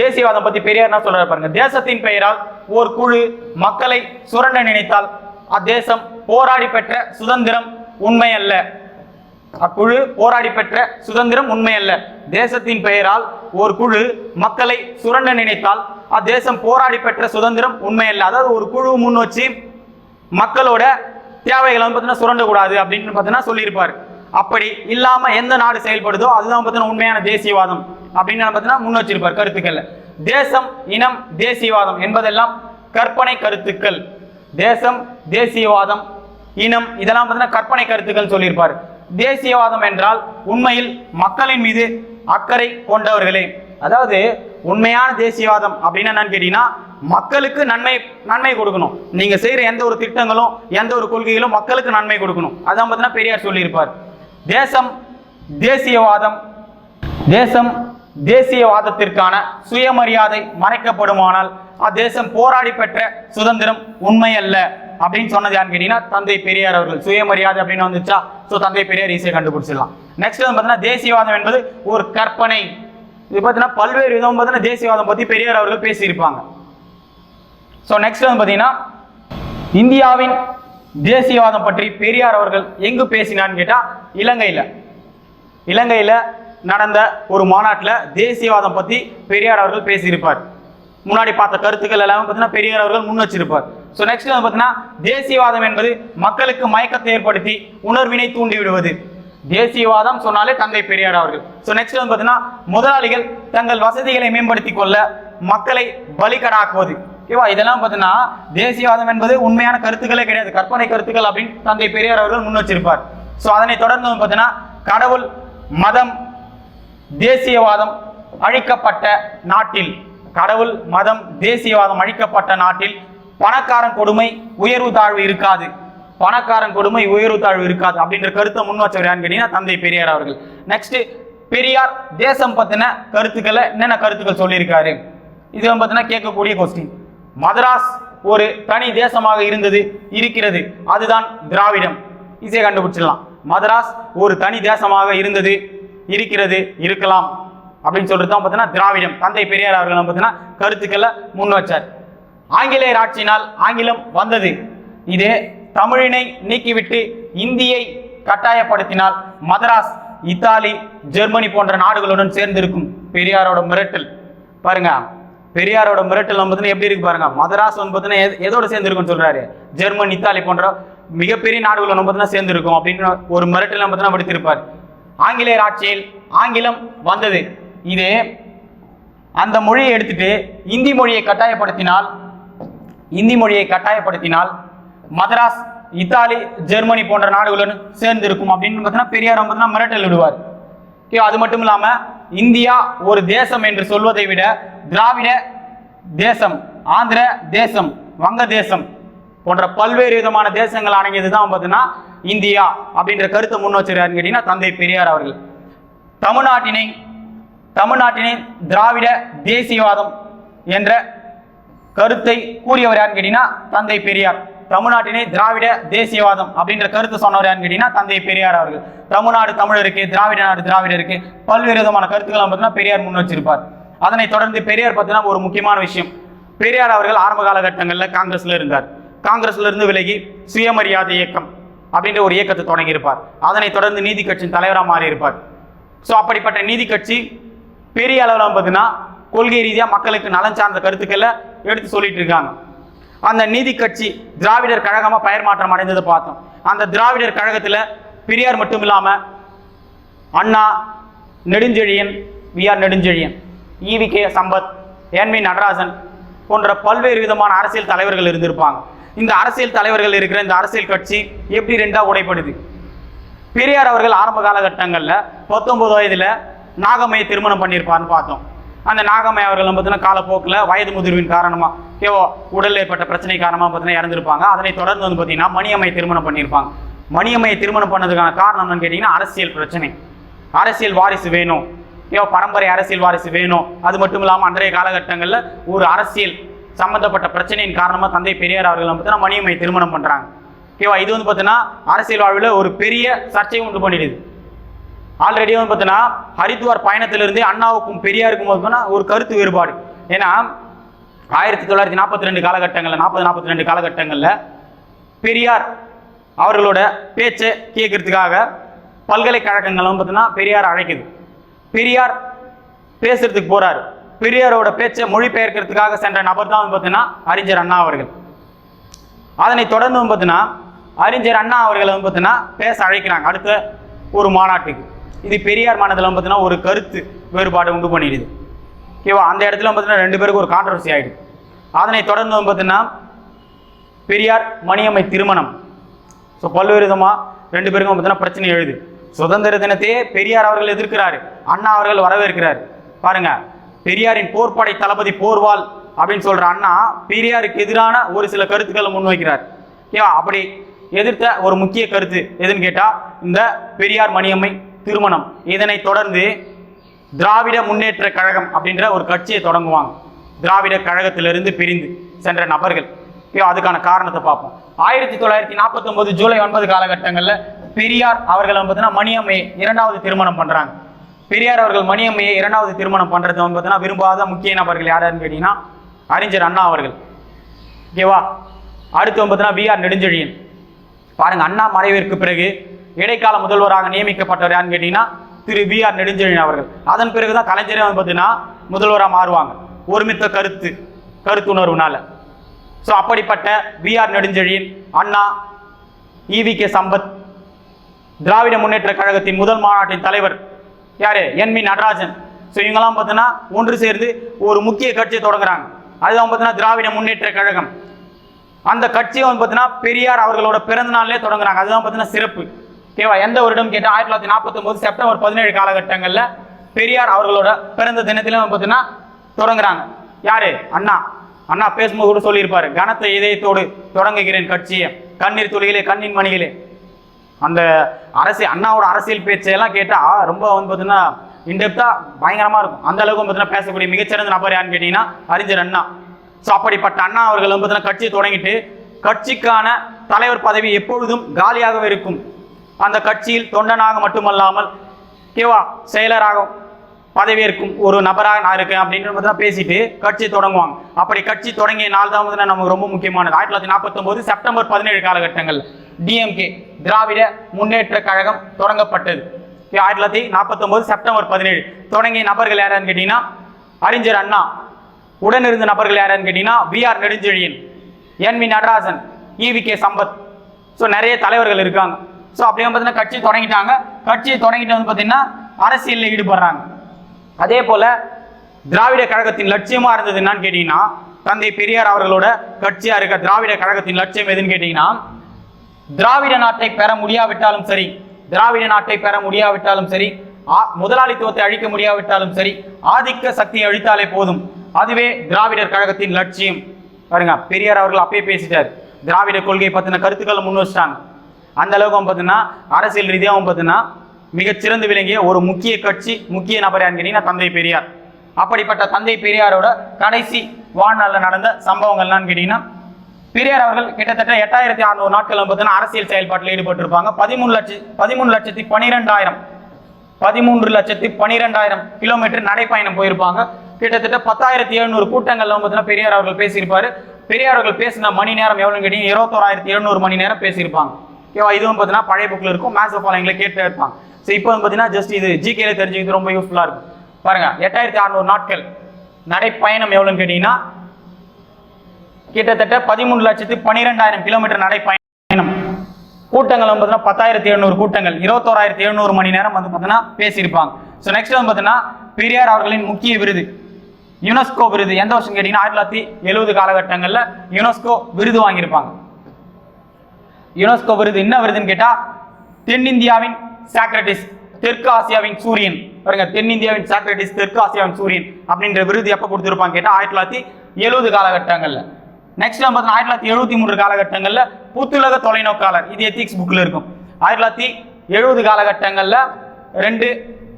தேசியவாதம் பத்தி பெரியார் என்ன சொல்றாரு பாருங்க தேசத்தின் பெயரால் ஒரு குழு மக்களை சுரண்ட நினைத்தால் அத்தேசம் போராடி பெற்ற சுதந்திரம் உண்மை அல்ல அக்குழு போராடி பெற்ற சுதந்திரம் உண்மையல்ல. தேசத்தின் பெயரால் ஒரு குழு மக்களை சுரண்ட நினைத்தால் அத்தேசம் போராடி பெற்ற சுதந்திரம் உண்மையல்ல. அதாவது ஒரு குழு முன் வச்சு மக்களோட தேவைகளை வந்து பார்த்தீங்கன்னா சுரண்டக்கூடாது அப்படின்னு பார்த்தீங்கன்னா சொல்லியிருப்பார். அப்படி இல்லாம எந்த நாடு செயல்படுதோ அதுதான் பார்த்தீங்கன்னா உண்மையான தேசியவாதம் அப்படின்னு பார்த்தீங்கன்னா முன் வச்சிருப்பார் கருத்துக்கள் தேசம் இனம் தேசியவாதம் என்பதெல்லாம் கற்பனை கருத்துக்கள். தேசம் தேசியவாதம் இனம் இதெல்லாம் பார்த்தீங்கன்னா கற்பனை கருத்துக்கள் சொல்லியிருப்பார். தேசியவாதம் என்றால் உண்மையில் மக்களின் மீது அக்கறை கொண்டவர்களே. அதாவது உண்மையான தேசியவாதம் அப்படின்னு என்னன்னு கேட்டீங்கன்னா மக்களுக்கு நன்மை நன்மை கொடுக்கணும். நீங்க செய்யற எந்த ஒரு திட்டங்களும் எந்த ஒரு கொள்கைகளும் மக்களுக்கு நன்மை கொடுக்கணும். அதான் பார்த்தீங்கன்னா பெரியார் சொல்லியிருப்பார். தேசம் தேசியவாதம். தேசம் தேசியவாதத்திற்கான சுயமரியாதை மறைக்கப்படுமானால் அத்தேசம் போராடி பெற்ற சுதந்திரம் உண்மையல்ல அப்படின்னு சொன்னது யாருன்னு கேட்டீங்கன்னா தந்தை பெரியார் அவர்கள். சுயமரியாதை அப்படின்னு வந்துச்சா? ஸோ தந்தை பெரியார் ஈஸியாக கண்டுபிடிச்சிடலாம். நெக்ஸ்ட் வந்து பார்த்தீங்கன்னா தேசியவாதம் என்பது ஒரு கற்பனை. இது பார்த்தீங்கன்னா பல்வேறு விதம் பார்த்தீங்கன்னா தேசியவாதம் பற்றி பெரியார் அவர்கள் பேசியிருப்பாங்க. ஸோ நெக்ஸ்ட் வந்து பார்த்தீங்கன்னா இந்தியாவின் தேசியவாதம் பற்றி பெரியார் அவர்கள் எங்கு பேசினான்னு கேட்டால் இலங்கையில். இலங்கையில் நடந்த ஒரு மாநாட்டில் தேசியவாதம் பற்றி பெரியார் அவர்கள் பேசியிருப்பார். முன்னாடி பார்த்த கருத்துக்கள் எல்லாமே பார்த்தீங்கன்னா பெரியார் அவர்கள் முன் வச்சிருப்பார். ஸோ நெக்ஸ்ட் வந்து பார்த்தீங்கன்னா தேசியவாதம் என்பது மக்களுக்கு மயக்கத்தை ஏற்படுத்தி உணர்வினை தூண்டி விடுவது. தேசியவாதம் சொன்னாலே தந்தை பெரியார் அவர்கள். ஸோ நெக்ஸ்ட் வந்து பார்த்தீங்கன்னா முதலாளிகள் தங்கள் வசதிகளை மேம்படுத்தி கொள்ள மக்களை பலிகடாக்குவது. ஓகேவா இதெல்லாம் பார்த்தீங்கன்னா தேசியவாதம் என்பது உண்மையான கருத்துக்களே கிடையாது. கற்பனை கருத்துக்கள் அப்படின்னு தந்தை பெரியார் அவர்கள் முன் வச்சிருப்பார். ஸோ அதனை தொடர்ந்து வந்து பார்த்தீங்கன்னா கடவுள் மதம் தேசியவாதம் அழிக்கப்பட்ட நாட்டில் கடவுள் மதம் தேசியவாதம் அழிக்கப்பட்ட நாட்டில் பணக்காரன் கொடுமை உயர்வு தாழ்வு இருக்காது. பணக்காரன் கொடுமை உயர்வு தாழ்வு இருக்காது அப்படின்ற கருத்தை முன் வச்சவர் யாருன்னு கேட்டீங்கன்னா தந்தை பெரியார் அவர்கள். நெக்ஸ்ட் பெரியார் தேசம் பத்தின கருத்துக்களை என்னென்ன கருத்துக்கள் சொல்லியிருக்காரு? இது பார்த்தினா பார்த்தீங்கன்னா கேட்கக்கூடிய கொஸ்டின் மதராஸ் ஒரு தனி தேசமாக இருந்தது இருக்கிறது. அதுதான் திராவிடம். ஈஸியாக கண்டுபிடிச்சிடலாம். மதராஸ் ஒரு தனி தேசமாக இருந்தது இருக்கிறது இருக்கலாம். அப்படின்னு சொல்றது தான் பார்த்தீங்கன்னா திராவிடம். தந்தை பெரியார் அவர்கள் பார்த்தீங்கன்னா கருத்துக்களை முன் வச்சார். ஆங்கிலேயர் ஆட்சியினால் ஆங்கிலம் வந்தது. இது தமிழினை நீக்கிவிட்டு இந்தியை கட்டாயப்படுத்தினால் மதராஸ் இத்தாலி ஜெர்மனி போன்ற நாடுகளுடன் சேர்ந்திருக்கும் பெரியாரோட மிரட்டல். பாருங்க பெரியாரோட மிரட்டல் வந்து எப்படி இருக்கு பாருங்க. மதராஸ் வந்து பார்த்தீங்கன்னா எதோட சேர்ந்திருக்கும்னு சொல்றாரு. ஜெர்மன் இத்தாலி போன்ற மிகப்பெரிய நாடுகள் பார்த்தீங்கன்னா சேர்ந்திருக்கும் அப்படின்னு ஒரு மிரட்டல் நம்ம பார்த்தீங்கன்னா படித்திருப்பார் ஆங்கிலேயர் ஆட்சியில் ஆங்கிலம் வந்தது. இது அந்த மொழியை எடுத்துட்டு இந்தி மொழியை கட்டாயப்படுத்தினால் இந்தி மொழியை கட்டாயப்படுத்தினால் மதராஸ் இத்தாலி ஜெர்மனி போன்ற நாடுகளுடன் சேர்ந்து இருக்கும் அப்படின்னு பார்த்தீங்கன்னா பெரியார் பார்த்தீங்கன்னா மிரட்டல் விடுவார் ஓகே அது மட்டும் இல்லாம இந்தியா ஒரு தேசம் என்று சொல்வதை விட திராவிட தேசம் ஆந்திர தேசம் வங்க தேசம் போன்ற பல்வேறு விதமான தேசங்கள் அடங்கியது தான் பார்த்தீங்கன்னா இந்தியா அப்படின்ற கருத்தை முன் வச்சிருக்காருன்னு கேட்டீங்கன்னா தந்தை பெரியார் அவர்கள். தமிழ்நாட்டினை தமிழ்நாட்டினை திராவிட தேசியவாதம் என்ற கருத்தை கூறியவர் யாருன்னு கேட்டீங்கன்னா தந்தை பெரியார். தமிழ்நாட்டினை திராவிட தேசியவாதம் அப்படின்ற கருத்து சொன்னவர் யாருன்னு கேட்டீங்கன்னா தந்தை பெரியார் அவர்கள். தமிழ்நாடு தமிழருக்கு திராவிட நாடு திராவிடருக்கு பல்வேறு விதமான கருத்துக்களை பார்த்தீங்கன்னா பெரியார் முன் வச்சிருப்பார். அதனைத் தொடர்ந்து பெரியார் பார்த்தீங்கன்னா ஒரு முக்கியமான விஷயம். பெரியார் அவர்கள் ஆரம்ப காலகட்டங்களில் காங்கிரஸ்ல இருந்தார். காங்கிரஸ்ல இருந்து விலகி சுயமரியாதை இயக்கம். அப்படின்ற ஒரு இயக்கத்தை தொடங்கியிருப்பார். அதனைத் தொடர்ந்து நீதி கட்சியின் தலைவராக மாறியிருப்பார். ஸோ அப்படிப்பட்ட நீதி கட்சி பெரிய அளவில் பார்த்தீங்கன்னா கொள்கை ரீதியாக மக்களுக்கு நலன் சார்ந்த கருத்துக்களை எடுத்து சொல்லிட்டு இருக்காங்க. அந்த நீதி கட்சி திராவிடர் கழகமாக பெயர் மாற்றம் அடைந்ததை பார்த்தோம். அந்த திராவிடர் கழகத்தில் பெரியார் மட்டும் இல்லாமல் Anna Nedunchezhiyan V R Nedunchezhiyan E V K Sampath N V Natarajan போன்ற பல்வேறு விதமான அரசியல் தலைவர்கள் இருந்திருப்பாங்க. இந்த அரசியல் தலைவர்கள் இருக்கிற இந்த அரசியல் கட்சி எப்படி ரெண்டா உடைப்படுது பெரியார் அவர்கள் ஆரம்ப காலகட்டங்களில் பத்தொன்பது வயதில் நாகம்மையை திருமணம் பண்ணியிருப்பார்னு பார்த்தோம். அந்த நாகம்மை அவர்கள் பார்த்தீங்கன்னா காலப்போக்கில் வயது முதிர்வின் காரணமாக கேவோ உடல் ஏற்பட்ட பிரச்சனை காரணமாக பார்த்தீங்கன்னா இறந்துருப்பாங்க. அதனை தொடர்ந்து வந்து பார்த்தீங்கன்னா மணியம்மை திருமணம் பண்ணியிருப்பாங்க. மணியம்மையை திருமணம் பண்ணதுக்கான காரணம் என்னன்னு கேட்டிங்கன்னா அரசியல் பிரச்சனை. அரசியல் வாரிசு வேணும். ஏவோ பரம்பரை அரசியல் வாரிசு வேணும். அது மட்டும் இல்லாமல் அன்றைய காலகட்டங்களில் ஒரு அரசியல் சம்மந்தப்பட்ட பிரச்சனையின் காரணமாக தந்தை பெரியார் அவர்கள் பார்த்தீங்கன்னா மணியம்மை திருமணம் பண்ணுறாங்க ஓகேவா இது வந்து பார்த்தீங்கன்னா அரசியல் வாழ்வில் ஒரு பெரிய சர்ச்சையை உண்டு பண்ணிடுது. ஆல்ரெடி வந்து பார்த்தீங்கன்னா ஹரித்வார் பயணத்திலிருந்தே அண்ணாவுக்கும் பெரியாருக்கும் வந்து ஒரு கருத்து வேறுபாடு. ஏன்னா ஆயிரத்தி தொள்ளாயிரத்தி நாற்பத்தி ரெண்டு காலகட்டங்களில் நாற்பது நாற்பத்தி ரெண்டு காலகட்டங்களில் பெரியார் அவர்களோட பேச்சை கேட்கறதுக்காக பல்கலைக்கழகங்கள் வந்து பார்த்தீங்கன்னா பெரியார் அழைக்குது. பெரியார் பேசுறதுக்கு போறாரு. பெரியாரோட பேச்சை மொழிபெயர்க்கிறதுக்காக சென்ற நபர் தான் வந்து பார்த்தீங்கன்னா அறிஞர் அண்ணா அவர்கள். அதனை தொடர்ந்து வந்து பார்த்தீங்கன்னா அறிஞர் அண்ணா அவர்களை வந்து பார்த்தீங்கன்னா பேச அழைக்கிறாங்க. அடுத்த ஒரு மாநாட்டுக்கு. இது பெரியார் மாநிலத்தில் வந்து பார்த்தீங்கன்னா ஒரு கருத்து வேறுபாடு உண்டு பண்ணிடுது. ஓகேவா? அந்த இடத்துல வந்து பார்த்தீங்கன்னா ரெண்டு பேருக்கு ஒரு கான்ட்ரவர்சி ஆயிடுது. அதனை தொடர்ந்து வந்து பார்த்தீங்கன்னா பெரியார் மணியம்மை திருமணம். ஸோ பல்வேறு விதமாக ரெண்டு பேருக்கும் பார்த்தீங்கன்னா பிரச்சனை எழுது. சுதந்திர தினத்தையே பெரியார் அவர்கள் எதிர்க்கிறாரு. அண்ணா அவர்கள் வரவேற்கிறார். பாருங்கள் பெரியாரின் போர்ப்படை தளபதி போர்வால் அப்படின்னு சொல்ற அண்ணா பெரியாருக்கு எதிரான ஒரு சில கருத்துக்களை முன்வைக்கிறார். ஓகேவா? அப்படி எதிர்த்த ஒரு முக்கிய கருத்து எதுன்னு கேட்டா இந்த பெரியார் மணியம்மை திருமணம். இதனை தொடர்ந்து திராவிட முன்னேற்ற கழகம் அப்படின்ற ஒரு கட்சியை தொடங்குவாங்க. திராவிட கழகத்திலிருந்து பிரிந்து சென்ற நபர்கள். ஐயோ அதுக்கான காரணத்தை பார்ப்போம். ஆயிரத்தி தொள்ளாயிரத்தி நாற்பத்தொன்பது ஜூலை ஒன்பது காலகட்டங்களில் பெரியார் அவர்கள் பார்த்தீங்கன்னா மணியம்மை இரண்டாவது திருமணம் பண்றாங்க. பெரியார் அவர்கள் மணியம்மையை இரண்டாவது திருமணம் பண்றது வந்து பார்த்தீங்கன்னா விரும்பாத முக்கிய நபர்கள் யாருன்னு கேட்டீங்கன்னா அறிஞர் அண்ணா அவர்கள். ஓகேவா அடுத்து வந்து பார்த்தீங்கன்னா பிஆர் நெடுஞ்செழியன். பாருங்க அண்ணா மறைவிற்கு பிறகு இடைக்கால முதல்வராக நியமிக்கப்பட்டவர் யாருன்னு கேட்டீங்கன்னா திரு வி ஆர் நெடுஞ்செழியன் அவர்கள். அதன் பிறகுதான் கலைஞரே வந்து பார்த்தீங்கன்னா முதல்வராக மாறுவாங்க. ஒருமித்த கருத்து கருத்துணர்வுனால. ஸோ அப்படிப்பட்ட V R Nedunchezhiyan Anna E V K Sampath Dravida Munnetra கழகத்தின் முதல் மாநாட்டின் தலைவர் யாரு? என் வி நடராஜன். ஸோ இவங்கெல்லாம் பார்த்தீங்கன்னா ஒன்று சேர்ந்து ஒரு முக்கிய கட்சியை தொடங்குறாங்க. அதுதான் பார்த்தீங்கன்னா திராவிட முன்னேற்ற கழகம். அந்த கட்சியை வந்து பார்த்தீங்கன்னா பெரியார் அவர்களோட பிறந்த நாள்லேயே தொடங்குறாங்க. அதுதான் பார்த்தீங்கன்னா சிறப்பு. ஓகேவா எந்த வருடம் கேட்டால் ஆயிரத்தி தொள்ளாயிரத்தி நாற்பத்தொம்போது செப்டம்பர் பதினேழு காலகட்டங்களில் பெரியார் அவர்களோட பிறந்த தினத்திலும் வந்து பார்த்தீங்கன்னா தொடங்குறாங்க. யாரு? அண்ணா. அண்ணா பேசும்போது கூட சொல்லியிருப்பாரு கனத்த இதயத்தோடு தொடங்குகிறேன் கட்சியை. கண்ணீர் துளிகளே கண்ணின் மணிகளே. அந்த அரசியல் அண்ணாவோட அரசியல் பேச்சையெல்லாம் கேட்டால் ரொம்ப வந்து பார்த்தீங்கன்னா இன்டெப்த்தாக பயங்கரமாக இருக்கும். அந்த அளவுக்கு பார்த்தீங்கன்னா பேசக்கூடிய மிகச்சிறந்த நபர் யாருன்னு கேட்டிங்கன்னா அறிஞர் அண்ணா. ஸோ அப்படிப்பட்ட அண்ணா அவர்கள் வந்து பார்த்தீங்கன்னா கட்சியை தொடங்கிட்டு கட்சிக்கான தலைவர் பதவி எப்பொழுதும் காலியாகவே இருக்கும். அந்த கட்சியில் தொண்டனாக மட்டுமல்லாமல் கேவா செயலராகவும் பதவியேற்கும் ஒரு நபராக நான் இருக்கேன் அப்படின்ற மாதிரி தான் பேசிட்டு கட்சி தொடங்குவாங்க. அப்படி கட்சி தொடங்கிய நாள் தான் வந்து நமக்கு ரொம்ப முக்கியமானது. ஆயிரத்தி தொள்ளாயிரத்தி நாற்பத்தொம்போது செப்டம்பர் பதினேழு காலகட்டங்கள் டிஎம்கே திராவிட முன்னேற்ற கழகம் தொடங்கப்பட்டது. ஆயிரத்தி தொள்ளாயிரத்தி நாற்பத்தொம்போது செப்டம்பர் பதினேழு தொடங்கிய நபர்கள் யாரான்னு கேட்டீங்கன்னா அறிஞர் அண்ணா உடன் இருந்த நபர்கள் யாரான்னு கேட்டீங்கன்னா V R Nedunchezhiyan N V Natarajan E V K Sampath. So நிறைய தலைவர்கள் இருக்காங்க. ஸோ அப்படியே பார்த்தீங்கன்னா கட்சி தொடங்கிட்டாங்க. கட்சியை தொடங்கிட்டு வந்து பார்த்தீங்கன்னா அரசியலில் ஈடுபடுறாங்க. அதே போல திராவிட கழகத்தின் லட்சியமா இருந்தது என்னன்னு கேட்டீங்கன்னா தந்தை பெரியார் அவர்களோட கட்சியா இருக்க திராவிட கழகத்தின் லட்சியம் எதுன்னு கேட்டீங்கன்னா திராவிட நாட்டை பெற முடியாவிட்டாலும் சரி திராவிட நாட்டை பெற முடியாவிட்டாலும் சரி ஆ- முதலாளித்துவத்தை அழிக்க முடியாவிட்டாலும் சரி ஆதிக்க சக்தியை அழித்தாலே போதும். அதுவே திராவிடர் கழகத்தின் லட்சியம். பாருங்க பெரியார் அவர்கள் அப்பயே பேசிட்டார். திராவிட கொள்கை பத்தின கருத்துக்களை முன் வச்சிட்டாங்க. அந்த அளவுக்கு பார்த்தீங்கன்னா அரசியல் ரீதியாகவும் பார்த்தீங்கன்னா மிகச்சிறந்து விளங்கிய ஒரு முக்கிய கட்சி முக்கிய நபர் யாருன்னு கேட்டீங்கன்னா தந்தை பெரியார். அப்படிப்பட்ட தந்தை பெரியாரோட கடைசி வாழ்நாளில் நடந்த சம்பவங்கள் கேட்டிங்கன்னா கேட்டீங்கன்னா பெரியார் அவர்கள் கிட்டத்தட்ட எட்டாயிரத்தி அறுநூறு நாட்கள் பார்த்தீங்கன்னா அரசியல் செயல்பாட்டில் ஈடுபட்டிருப்பாங்க. பதிமூணு லட்சம் பதிமூணு லட்சத்தி பனிரெண்டாயிரம் பதிமூன்று லட்சத்தி பனிரெண்டாயிரம் கிலோமீட்டர் நடைப்பயணம் போயிருப்பாங்க. கிட்டத்தட்ட பத்தாயிரத்தி எழுநூறு கூட்டங்கள்ல பார்த்தீங்கன்னா பெரியார் அவர்கள் பேசியிருப்பாரு. பெரியார் அவர்கள் பேசின மணி நேரம் எவ்வளோன்னு கேட்டீங்க இருபத்தோராயிரத்தி எழுநூறு மணி நேரம் பேசியிருப்பாங்க. ஓகேவா இதுவும் பார்த்தீங்கன்னா பழைய புக்கில் இருக்கும். மேத்ஸ் ஃபாலோயிங்கில் கேட்டு இருப்பாங்க ஸோ இப்போ வந்து பார்த்தீங்கன்னா ஜஸ்ட் இது ஜிகேல தெரிஞ்சுக்கிறது ரொம்ப யூஸ்ஃபுல்லாக இருக்கும் பாருங்க எட்டாயிரத்தி அறநூறு நாட்கள். நடைப்பயணம் எவ்வளோன்னு கேட்டீங்கன்னா கிட்டத்தட்ட பதிமூணு லட்சத்து பன்னிரெண்டாயிரம் கிலோமீட்டர் நடைப்பயணம். கூட்டங்கள் வந்து பார்த்தீங்கன்னா பத்தாயிரத்தி எழுநூறு கூட்டங்கள். இருபத்தோராயிரத்தி எழுநூறு மணி நேரம் வந்து பார்த்தீங்கன்னா பேசியிருப்பாங்க. ஸோ நெக்ஸ்ட் வந்து பார்த்தீங்கன்னா பெரியார் அவர்களின் முக்கிய விருது. யுனெஸ்கோ விருது. எந்த வருஷம் கேட்டீங்கன்னா ஆயிரத்தி தொள்ளாயிரத்தி எழுபது காலகட்டங்களில் யுனெஸ்கோ விருது வாங்கியிருப்பாங்க. யுனெஸ்கோ விருது என்ன விருதுன்னு கேட்டால் தென்னிந்தியாவின் சாக்ரட்டிஸ் தெற்கு ஆசியாவின் சூரியன். பாருங்க தென்னிந்தியாவின் சாக்ரட்டிஸ் தெற்கு ஆசியாவின் சூரியன் அப்படின்ற விருது எப்போ கொடுத்துருப்பாங்க கேட்டால் ஆயிரத்தி தொள்ளாயிரத்தி எழுபது காலகட்டங்களில். நெக்ஸ்ட் நம்ம பார்த்தீங்கன்னா ஆயிரத்தி தொள்ளாயிரத்தி எழுபத்தி மூன்று காலகட்டங்களில் புத்துலக தொலைநோக்காளர். இது எத்திக்ஸ் புக்கில் இருக்கும். ஆயிரத்தி தொள்ளாயிரத்தி எழுபது காலகட்டங்களில் ரெண்டு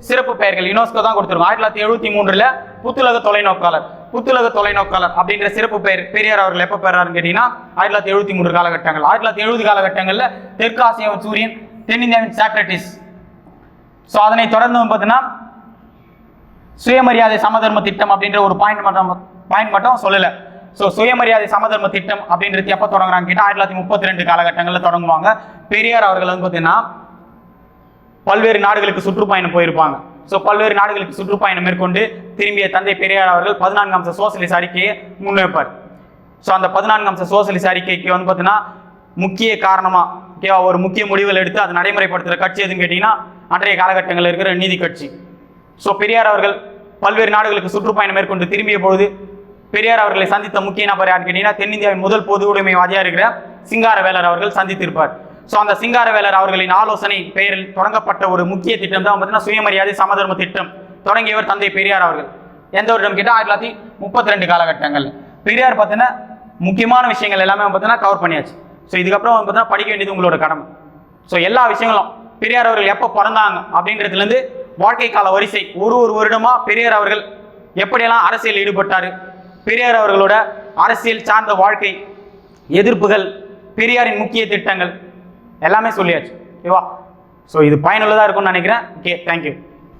சிறப்பு பெயர்கள் யுனெஸ்கோ தான் கொடுத்துருக்கோம். ஆயிரத்தி தொள்ளாயிரத்தி எழுபத்தி மூன்றில் புத்துலக தொலைநோக்காளர். புத்துலக தொலைநோக்காளர் அப்படின்ற சிறப்பு பெயர் பெரியார் அவர்கள் எப்போ பெறாருன்னு கேட்டீங்கன்னா ஆயிரத்தி தொள்ளாயிரத்தி எழுபத்தி மூன்று காலகட்டங்கள். ஆயிரத்தி தொள்ளாயிரத்தி எழுபது காலகட்டங்களில் தெற்கு ஆசியாவின் சூரியன் தென்னிந்தியாவின் சாக்ரட்டிஸ். ஸோ அதனை தொடர்ந்து பார்த்தீங்கன்னா சுயமரியாதை சமதர்ம திட்டம் அப்படின்ற ஒரு பாயிண்ட் மட்டும் பாயிண்ட் மட்டும் சொல்லலை. ஸோ சுயமரியாதை சமதர்ம திட்டம் அப்படின்றது எப்போ தொடங்குறாங்க கேட்டால் ஆயிரத்தி தொள்ளாயிரத்தி முப்பத்தி ரெண்டு காலகட்டங்களில் தொடங்குவாங்க. பெரியார் அவர்கள் வந்து பார்த்தீங்கன்னா பல்வேறு நாடுகளுக்கு சுற்றுப்பயணம் போயிருப்பாங்க. ஸோ பல்வேறு நாடுகளுக்கு சுற்றுப்பயணம் மேற்கொண்டு திரும்பிய தந்தை பெரியார் அவர்கள் பதினான்கு அம்ச சோசலிஸ் அறிக்கையை முன்வைப்பார். ஸோ அந்த பதினான்கு அம்ச சோசலிஸ் அறிக்கைக்கு வந்து பார்த்தீங்கன்னா முக்கிய காரணமாக ஓகேவா ஒரு முக்கிய முடிவுகள் எடுத்து அதை நடைமுறைப்படுத்துகிற கட்சி எதுன்னு கேட்டிங்கன்னா அன்றைய காலகட்டங்களில் இருக்கிற நீதி கட்சி. ஸோ பெரியார் அவர்கள் பல்வேறு நாடுகளுக்கு சுற்றுப்பயணம் மேற்கொண்டு திரும்பிய பொழுது பெரியார் அவர்களை சந்தித்த முக்கிய நபர் யாருன்னு கேட்டீங்கன்னா தென்னிந்தியாவின் முதல் பொது உடைமைவாதியாக இருக்கிற சிங்காரவேலர் அவர்கள் சந்தித்திருப்பார். ஸோ அந்த சிங்காரவேலர் அவர்களின் ஆலோசனை பெயரில் தொடங்கப்பட்ட ஒரு முக்கிய திட்டம் தான் பார்த்தீங்கன்னா சுயமரியாதை சமதர்ம திட்டம் தொடங்கியவர் தந்தை பெரியார் அவர்கள். எந்த வருடம் கேட்டால் ஆயிரத்தி தொள்ளாயிரத்தி முப்பத்தி ரெண்டு காலகட்டங்கள் பெரியார் பார்த்தீங்கன்னா முக்கியமான விஷயங்கள் எல்லாமே பார்த்தீங்கன்னா கவர் பண்ணியாச்சு. ஸோ இதுக்கப்புறம் வந்து பார்த்தீங்கன்னா படிக்க வேண்டியது உங்களோட கடமை. ஸோ எல்லா விஷயங்களும் பெரியார் அவர்கள் எப்போ பிறந்தாங்க அப்படின்றதுலேருந்து வாழ்க்கை கால வரிசை. ஒரு ஒரு வருடமாக பெரியார் அவர்கள் எப்படியெல்லாம் அரசியல் ஈடுபட்டார்? பெரியார் அவர்களோட அரசியல் சார்ந்த வாழ்க்கை எதிர்ப்புகள் பெரியாரின் முக்கிய திட்டங்கள் எல்லாமே சொல்லியாச்சு. ஓகேவா ஸோ இது பயனுள்ளதாக இருக்கும்னு நினைக்கிறேன். Okay thank you